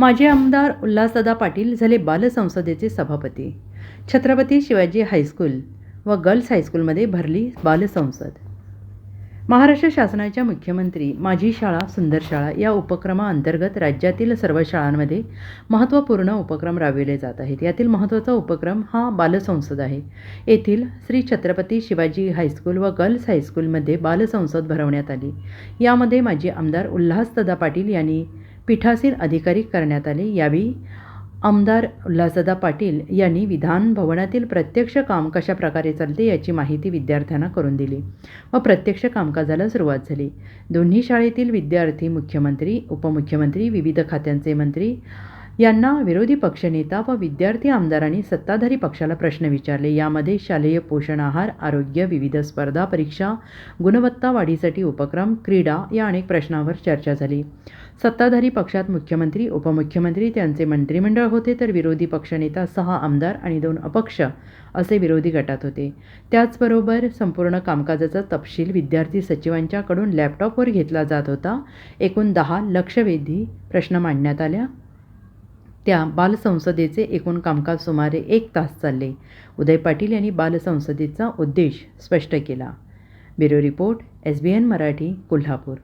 माजी आमदार उल्हासदादा पाटील झाले बालसंसदेचे सभापती. छत्रपती शिवाजी हायस्कूल व गर्ल्स हायस्कूलमध्ये भरली बालसंसद. महाराष्ट्र शासनाच्या मुख्यमंत्री माझी शाळा सुंदर शाळा या उपक्रमाअंतर्गत राज्यातील सर्व शाळांमध्ये महत्त्वपूर्ण उपक्रम राबविले जात आहेत. यातील महत्त्वाचा उपक्रम हा बालसंसद आहे. येथील श्री छत्रपती शिवाजी हायस्कूल व गर्ल्स हायस्कूलमध्ये बालसंसद भरवण्यात आली. यामध्ये माजी आमदार उल्हासदादा पाटील यांनी पीठासीन अधिकारी करण्यात आले. यावेळी आमदार उल्हासदा पाटील यांनी विधान भवनातील प्रत्यक्ष काम कशा प्रकारे चालते याची माहिती विद्यार्थ्यांना करून दिली व प्रत्यक्ष कामकाजाला सुरुवात झाली. दोन्ही शाळेतील विद्यार्थी मुख्यमंत्री उपमुख्यमंत्री विविध खात्यांचे मंत्री यांना विरोधी पक्षनेता व विद्यार्थी आमदारांनी सत्ताधारी पक्षाला प्रश्न विचारले. यामध्ये शालेय पोषण आहार आरोग्य विविध स्पर्धा परीक्षा गुणवत्ता वाढीसाठी उपक्रम क्रीडा या अनेक प्रश्नांवर चर्चा झाली. सत्ताधारी पक्षात मुख्यमंत्री उपमुख्यमंत्री त्यांचे मंत्रिमंडळ होते तर विरोधी पक्षनेता सहा आमदार आणि दोन अपक्ष असे विरोधी गटात होते. त्याचबरोबर संपूर्ण कामकाजाचा तपशील विद्यार्थी सचिवांच्याकडून लॅपटॉपवर घेतला जात होता. एकूण दहा लक्षवेधी प्रश्न मांडण्यात आल्या. त्या बालसंसदेचे एकूण कामकाज सुमारे एक तास चालले. उदय पाटील यांनी बालसंसदेचा उद्देश स्पष्ट केला. Bureau report S B N Marathi Kolhapur.